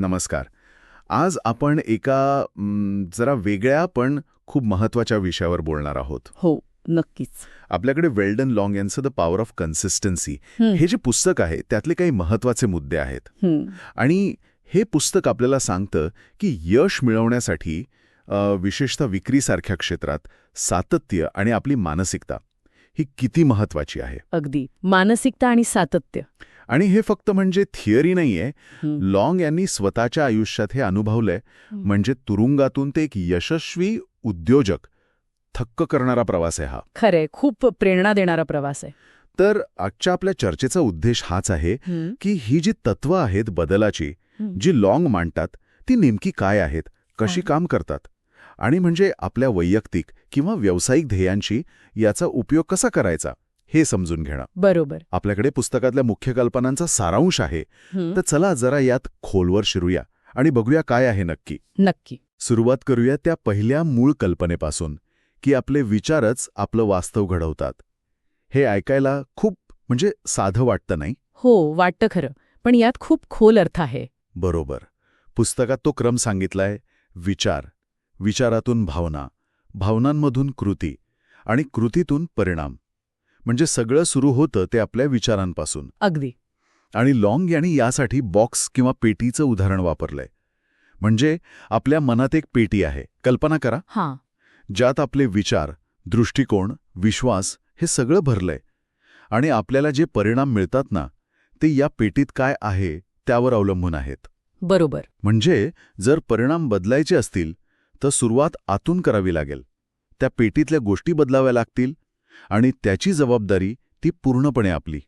नमस्कार. आज आपण एका जरा वेगळ्या पण खूप महत्त्वाच्या विषयावर बोलणार आहोत. हो नक्कीच. आपल्याकडे वेल्डन लॉंग यांचं द पॉवर ऑफ कन्सिस्टन्सी हं, जे पुस्तक आहे त्यातले काही महत्त्वाचे मुद्दे आहेत. आणि हे पुस्तक आपल्याला सांगतं की यश मिळवण्यासाठी विशेषतः विक्रीसारख्या क्षेत्रात सातत्य आणि आपली मानसिकता ही किती महत्वाची आहे. अगदी. मानसिकता आणि सातत्य. आणि हे फक्त म्हणजे थिअरी नाहीये. लॉंग यांनी स्वतःच्या आयुष्यात हे अनुभवलंय. म्हणजे तुरुंगातून ते एक यशस्वी उद्योजक थक्क करणारा प्रवास आहे हा. खरंय. खूप प्रेरणा देणारा प्रवास आहे. तर आजच्या आपल्या चर्चेचा उद्देश हाच आहे की ही जी तत्व आहेत बदलाची. जी लॉंग मांडतात ती नेमकी काय आहेत कशी. काम करतात आणि म्हणजे आपल्या वैयक्तिक किंवा व्यावसायिक ध्येयांशी याचा उपयोग कसा करायचा? हे समजून घेणं. बरोबर. आपल्याकडे पुस्तकातल्या मुख्य कल्पनांचा सारांश आहे. तर चला जरा यात खोलवर शिरूया आणि बघूया काय आहे नक्की. नक्की. सुरुवात करूया त्या पहिल्या मूळ कल्पनेपासून की आपले विचारच आपलं वास्तव घडवतात. हे ऐकायला खूप म्हणजे साधं वाटतं नाही? हो वाटतं खरं. पण यात खूप खोल अर्थ आहे. बरोबर. पुस्तकात तो क्रम सांगितलाय विचार. विचारातून भावना. भावनांमधून कृती. आणि कृतीतून परिणाम. म्हणजे सगळं सुरू होतं ते आपल्या विचारांपासून. अगदी. आणि लॉंग यांनी यासाठी बॉक्स किंवा पेटीचं उदाहरण वापरलंय. म्हणजे आपल्या मनात एक पेटी आहे. कल्पना करा. हां. ज्यात आपले विचार दृष्टिकोन विश्वास हे सगळं भरलंय. आणि आपल्याला जे परिणाम मिळतात ना ते या पेटीत काय आहे त्यावर अवलंबून आहेत. बरोबर. म्हणजे जर परिणाम बदलायचे असतील तर सुरुवात आतून करावी लागेल. त्या पेटीतल्या गोष्टी बदलाव्या लागतील आणि त्याची जबाबदारी ती पूर्णपणे आपली.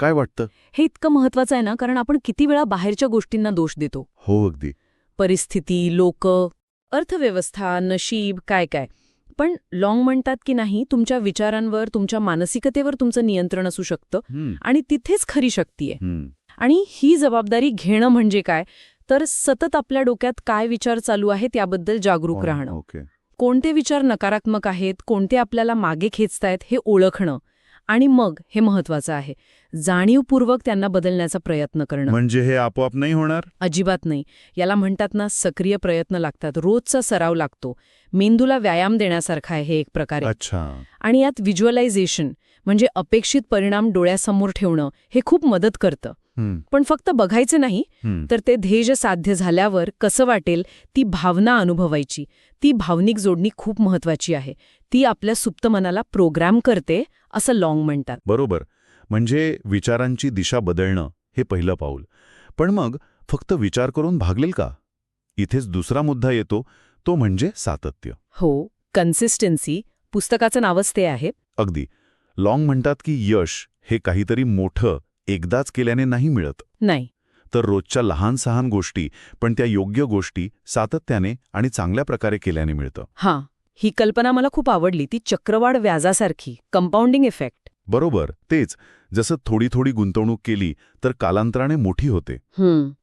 काय वाटतं? हे इतकं महत्वाचं आहे ना कारण आपण किती वेळा बाहेरच्या गोष्टींना दोष देतो. हो अगदी. परिस्थिती लोक अर्थव्यवस्था नशीब काय काय. पण लॉंग म्हणतात की नाही तुमच्या विचारांवर तुमच्या मानसिकतेवर तुमचं नियंत्रण असू शकतं आणि तिथेच खरी शक्ती आहे. आणि ही जबाबदारी घेणं म्हणजे काय? तर सतत आपल्या डोक्यात काय विचार चालू आहेत याबद्दल जागरूक हो, राहणं. ओके. कोणते विचार नकारात्मक आहेत कोणते आपल्याला मागे खेचतायत हे ओळखणं आणि मग हे महत्वाचं आहे. जाणीवपूर्वक त्यांना बदलण्याचा प्रयत्न करणं. म्हणजे हे आपोआप नाही होणार? अजिबात नाही. याला म्हणतात ना सक्रिय प्रयत्न लागतात. रोजचा सराव लागतो. मेंदूला व्यायाम देण्यासारखा आहे हे एक प्रकारे. अच्छा. आणि यात व्हिज्युअलायझेशन म्हणजे अपेक्षित परिणाम डोळ्यासमोर ठेवणं हे खूप मदत करतं. पण फक्त बघायचं नाही. तर ते ध्येय साध्य झाल्यावर कसं वाटेल ती भावना अनुभवायची. ती भावनिक जोडणी खूप महत्वाची आहे. ती आपल्या सुप्त मनाला प्रोग्राम करते असं लॉंग म्हणतात. बरोबर. म्हणजे विचारांची दिशा बदलणं हे पहिलं पाऊल. पण मग फक्त विचार करून भागलेल का? इथेच दुसरा मुद्दा येतो तो म्हणजे सातत्य. हो कन्सिस्टन्सी पुस्तकाचं नावच ते आहे. अगदी. लॉंग म्हणतात की यश हे काहीतरी मोठं एकदाच केल्याने नाही मिळत. नाही. तर रोजच्या लहान सहान गोष्टी पण त्या योग्य गोष्टी सातत्याने आणि चांगल्या प्रकारे केल्याने मिळतं. हां ही कल्पना मला खूप आवडली ती चक्रवाढ व्याजासारखी कंपाऊंडिंग इफेक्ट बरोबर तेच. जसं थोडी थोडी गुंतवणूक केली तर कालांतराने मोठी होते.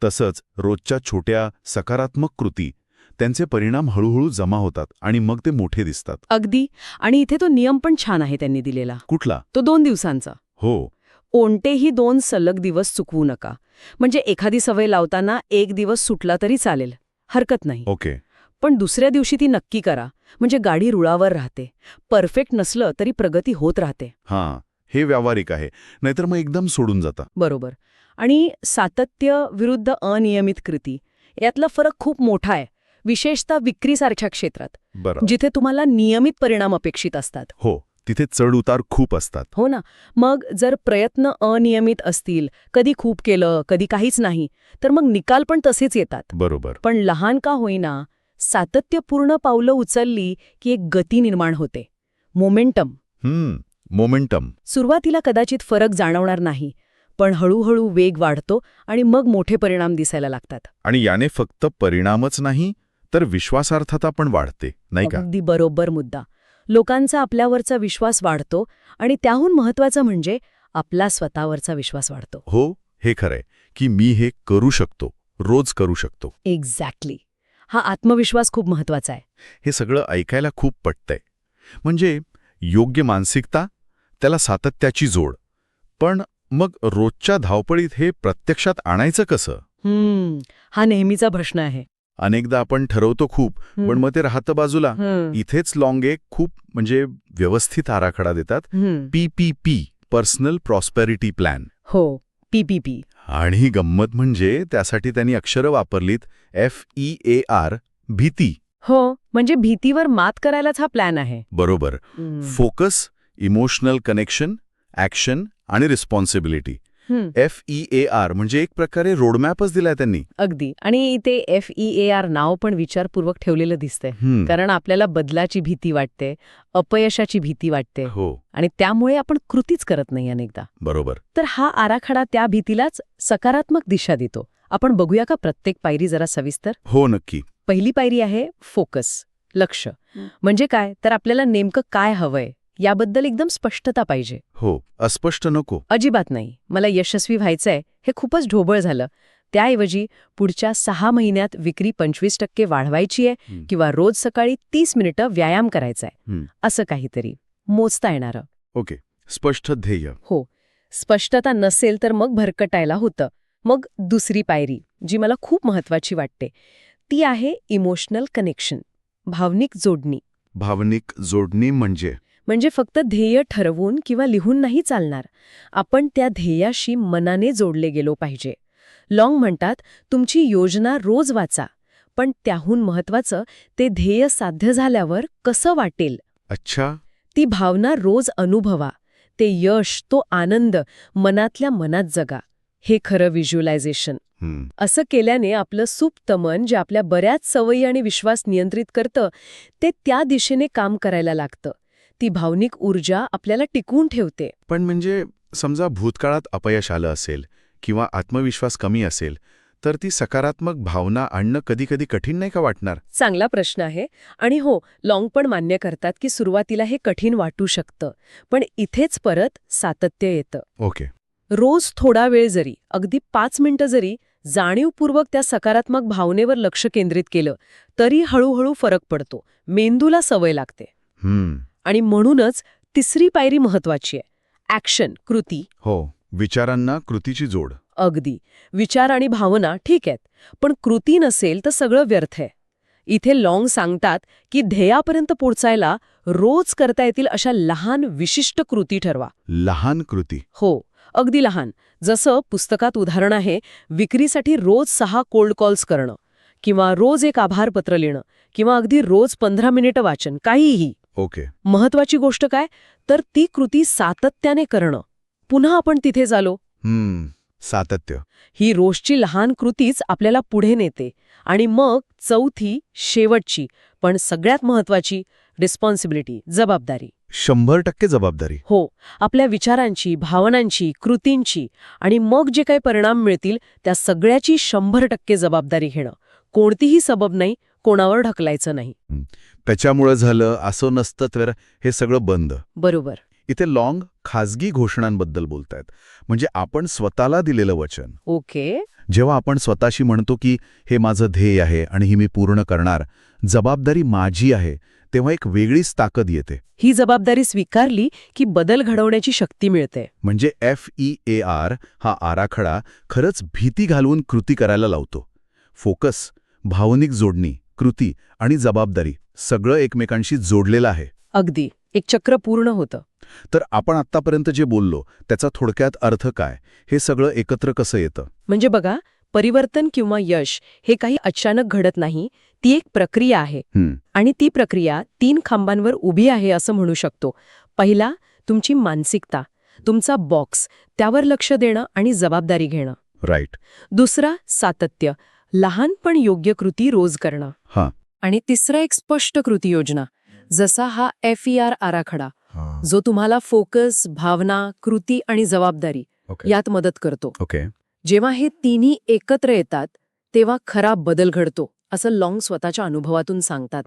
तसंच रोजच्या छोट्या सकारात्मक कृती त्यांचे परिणाम हळूहळू जमा होतात आणि मग ते मोठे दिसतात. अगदी. आणि इथे तो नियम पण छान आहे त्यांनी दिलेला. कुठला? तो दोन दिवसांचा. हो. कोणतेही दोन सलग दिवस चुकवू नका. म्हणजे एखादी सवय लावताना एक दिवस सुटला तरी चालेल. हरकत नाही. ओके. पण दुसऱ्या दिवशी ती नक्की करा. म्हणजे गाडी रुळावर राहते. परफेक्ट नसलं तरी प्रगती होत राहते. हां हे व्यावहारिक आहे. नाहीतर मग एकदम सोडून जाता. बरोबर. आणि सातत्य विरुद्ध अनियमित कृती. यातला फरक खूप मोठा आहे. विशेषतः विक्रीसारख्या क्षेत्रात. जिथे तुम्हाला नियमित परिणाम अपेक्षित असतात. हो. तिथे चढ उतार खूप असतात. हो ना. मग जर प्रयत्न अनियमित असतील कधी खूप केलं कधी काहीच नाही तर मग निकाल पण तसेच येतात. बरोबर. पण लहान का होईना सातत्यपूर्ण पावलं उचलली की एक गती निर्माण होते. मोमेंटम. हम्म मोमेंटम. सुरुवातीला कदाचित फरक जाणवणार नाही पण हळूहळू वेग वाढतो आणि मग मोठे परिणाम दिसायला लागतात. आणि याने फक्त परिणामच नाही तर विश्वासार्थता पण वाढते नाही का? अगदी बरोबर मुद्दा. लोकांचा आपल्यावरचा विश्वास वाढतो आणि त्याहून महत्वाचं म्हणजे आपला स्वतःवरचा विश्वास वाढतो. हो हे खरंय की मी हे करू शकतो रोज करू शकतो. एक्झॅक्टली हा आत्मविश्वास खूप महत्त्वाचा आहे. हे सगळं ऐकायला खूप पटतंय. म्हणजे योग्य मानसिकता त्याला सातत्याची जोड. पण मग रोजच्या धावपळीत हे प्रत्यक्षात आणायचं कसं? हम्म हा नेहमीचा प्रश्न आहे. अनेकदा आपण ठरवतो खूप. पण मग ते राहतं बाजूला. इथेच लॉंग एक खूप म्हणजे व्यवस्थित आराखडा देतात. पीपीपी पर्सनल प्रॉस्पेरिटी प्लॅन हो पीपीपी आणि ही गंमत म्हणजे त्यासाठी त्यांनी अक्षरं वापरलीत एफ ई ए आर भीती हो म्हणजे भीतीवर मात करायलाच हा प्लॅन आहे बरोबर. फोकस इमोशनल कनेक्शन ॲक्शन आणि responsibility. F E A R म्हणजे एक प्रकारे रोडमॅपच दिलाय त्यांनी. अगदी. आणि इथे एफ ई ए आर नाव पण विचारपूर्वक ठेवलेलं दिसतंय. कारण आपल्याला बदलाची भीती वाटते अपयशाची भीती वाटते. हो. आणि त्यामुळे आपण कृतीच करत नाही अनेकदा. बरोबर. तर हा आराखडा त्या भीतीलाच सकारात्मक दिशा देतो. आपण बघूया का प्रत्येक पायरी जरा सविस्तर? हो नक्की. पहिली पायरी आहे फोकस लक्ष. म्हणजे काय? तर आपल्याला नेमकं काय हवंय? याबद्दल एकदम स्पष्टता पाहिजे. हो अस्पष्ट नको. अजिबात नाही. मला यशस्वी व्हायचंय हे खूपच ढोबळ झालं. त्याऐवजी पुढच्या सहा महिन्यात विक्री पंचवीस टक्के वाढवायची आहे. किंवा रोज सकाळी तीस मिनिटं व्यायाम करायचा आहे हं. असं काहीतरी. मोजता येणारं. ओके. स्पष्ट ध्येय. हो. स्पष्टता नसेल तर मग भरकटायला होतं. मग दुसरी पायरी जी मला खूप महत्वाची वाटते ती आहे इमोशनल कनेक्शन. भावनिक जोडणी. भावनिक जोडणी म्हणजे? म्हणजे फक्त ध्येय ठरवून किंवा लिहून नाही चालणार. आपण त्या ध्येयाशी मनाने जोडले गेलो पाहिजे. लॉंग म्हणतात तुमची योजना रोज वाचा. पण त्याहून महत्वाचं ते ध्येय साध्य झाल्यावर कसं वाटेल? अच्छा. ती भावना रोज अनुभवा. ते यश तो आनंद मनातल्या मनात जगा. हे खरं व्हिज्युअलायझेशन. असं केल्याने आपलं सुप्त मन जे आपल्या बऱ्याच सवयी आणि विश्वास नियंत्रित करतं ते त्या दिशेने काम करायला लागतं. ती भावनिक ऊर्जा आपल्याला टिकवून ठेवते. पण म्हणजे समजा भूतकाळात अपयश आलं असेल किंवा आत्मविश्वास कमी असेल तर ती सकारात्मक भावना आणणं कधीकधी कठीण नाही का वाटणार? चांगला प्रश्न आहे. आणि हो लॉंग पण मान्य करतात की सुरुवातीला हे कठीण वाटू शकतं. पण इथेच परत सातत्य येतं. ओके. रोज थोडा वेळ जरी अगदी पाच मिनिटं जरी जाणीवपूर्वक त्या सकारात्मक भावनेवर लक्ष केंद्रित केलं तरी हळूहळू फरक पडतो. मेंदूला सवय लागते. आणि म्हणूनच तिसरी पायरी महत्वाची आहे. ॲक्शन कृती. हो विचारांना कृतीची जोड. अगदी. विचार आणि भावना ठीक आहेत पण कृती नसेल तर सगळं व्यर्थ आहे. इथे लॉंग सांगतात की ध्येयापर्यंत पोचायला रोज करता येतील अशा लहान विशिष्ट कृती ठरवा. लहान कृती. हो अगदी लहान. जसं पुस्तकात उदाहरण आहे विक्रीसाठी रोज सहा कोल्ड कॉल्स करणं किंवा रोज एक आभारपत्र लिहिणं किंवा अगदी रोज पंधरा मिनिटं वाचन काहीही. ओके. महत्वाची गोष्ट काय? तर ती कृती सातत्याने करणं. पुन्हा आपण तिथे हम्म. सातत्य. ही रोजची लहान कृतीच आपल्याला पुढे नेते. आणि मग चौथी शेवटची पण सगळ्यात महत्वाची रिस्पॉन्सिबिलिटी जबाबदारी. शंभर टक्के जबाबदारी. हो आपल्या विचारांची भावनांची कृतींची आणि मग जे काही परिणाम मिळतील त्या सगळ्याची शंभर टक्के जबाबदारी घेणं. कोणतीही सबब नाही कोणावर ढकलायचं नाही. त्याच्यामुळं झालं असं नसतं तर हे सगळं बंद. बरोबर. इथे लॉंग खाजगी घोषणांबद्दल बोलतायत. म्हणजे आपण स्वतःला दिलेलं वचन. ओके. जेव्हा आपण स्वतःशी म्हणतो की हे माझं ध्येय आहे आणि ही मी पूर्ण करणार जबाबदारी माझी आहे तेव्हा एक वेगळीच ताकद येते. ही जबाबदारी स्वीकारली की बदल घडवण्याची शक्ती मिळते. म्हणजे एफ ई ए आर हा आराखडा खरंच भीती घालवून कृती करायला लावतो. फोकस भावनिक जोडणी. कृती आणि जबाबदारी सगळं एकमेकांशी जोडलेलं आहे. अगदी. एक चक्र पूर्ण होतं. तर आपण आत्तापर्यंत जे बोललो त्याचा थोडक्यात अर्थ काय? हे सगळं एकत्र कसं येतं? म्हणजे बघा परिवर्तन किंवा यश हे काही अचानक घडत नाही ती एक प्रक्रिया आहे. हं, आणि ती प्रक्रिया तीन खांबांवर उभी आहे असं म्हणू शकतो. पहिला तुमची मानसिकता तुमचा बॉक्स त्यावर लक्ष देणं आणि जबाबदारी घेणं. राईट. दुसरा सातत्य लहान पण योग्य कृती रोज करणं. हां. आणि तिसरा एक स्पष्ट कृती योजना जसा हा एफ ई आर आराखडा जो तुम्हाला फोकस भावना कृती आणि जबाबदारी ओके यात मदत करतो. ओके जेव्हा हे तिन्ही एकत्र येतात तेव्हा खरा बदल घडतो असं लॉंग स्वतःच्या अनुभवातून सांगतात.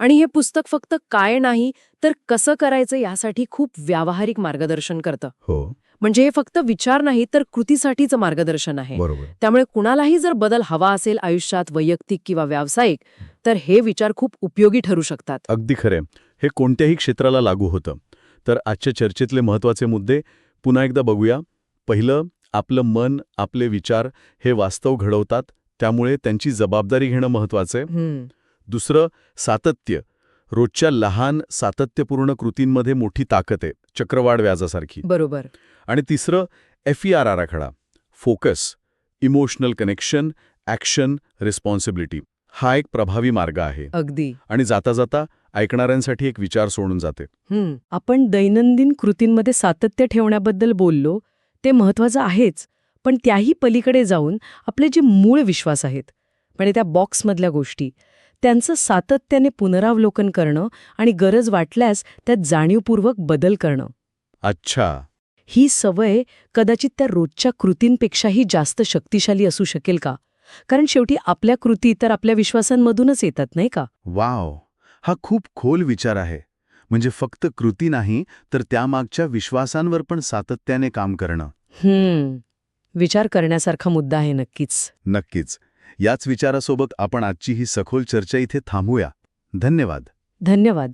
आणि हे पुस्तक फक्त काय नाही तर कसं करायचं यासाठी खूप व्यावहारिक मार्गदर्शन करतं. हो. म्हणजे हे फक्त विचार नाही तर कृतीसाठीचं मार्गदर्शन आहे. त्यामुळे कुणालाही जर बदल हवा असेल आयुष्यात वैयक्तिक किंवा व्यावसायिक तर हे विचार खूप उपयोगी ठरू शकतात. अगदी खरे हे कोणत्याही क्षेत्राला लागू होतं. तर आजच्या चर्चेतले महत्त्वाचे मुद्दे पुन्हा एकदा बघूया. पहिलं आपलं मन आपले विचार हे वास्तव घडवतात. त्यामुळे त्यांची जबाबदारी घेणं महत्वाचं आहे. दुसरं सातत्य. रोजच्या लहान सातत्यपूर्ण कृतींमध्ये मोठी ताकद आहे चक्रवाढ व्याजासारखी. बरोबर. आणि तिसरं एफ ई आर आराखडा. Focus emotional connection action responsibility हा एक प्रभावी मार्ग आहे. अगदी. आणि जाता जाता ऐकणाऱ्यांसाठी एक विचार सोडून जाते. आपण दैनंदिन कृतींमध्ये सातत्य ठेवण्याबद्दल बोललो ते महत्वाचं आहेच पण त्याही पलीकडे जाऊन आपले जे मूळ विश्वास आहेत म्हणजे त्या बॉक्समधल्या गोष्टी त्यांचं सातत्याने पुनरावलोकन करणं आणि गरज वाटल्यास त्यात जाणीवपूर्वक बदल करणं. अच्छा. ही सवय कदाचित त्या रोजच्या कृतींपेक्षाही जास्त शक्तिशाली असू शकेल का? कारण शेवटी आपल्या कृती तर आपल्या विश्वासांमधूनच येतात नाही का? वाव. हा खूप खोल विचार आहे. म्हणजे फक्त कृती नाही तर त्यामागच्या विश्वासांवर पण सातत्याने काम करणं. हम्म. विचार करण्यासारखा मुद्दा आहे नक्कीच. नक्कीच. याच विचारासोबत आपण आजची ही सखोल चर्चा इथे थांबूया. धन्यवाद. धन्यवाद.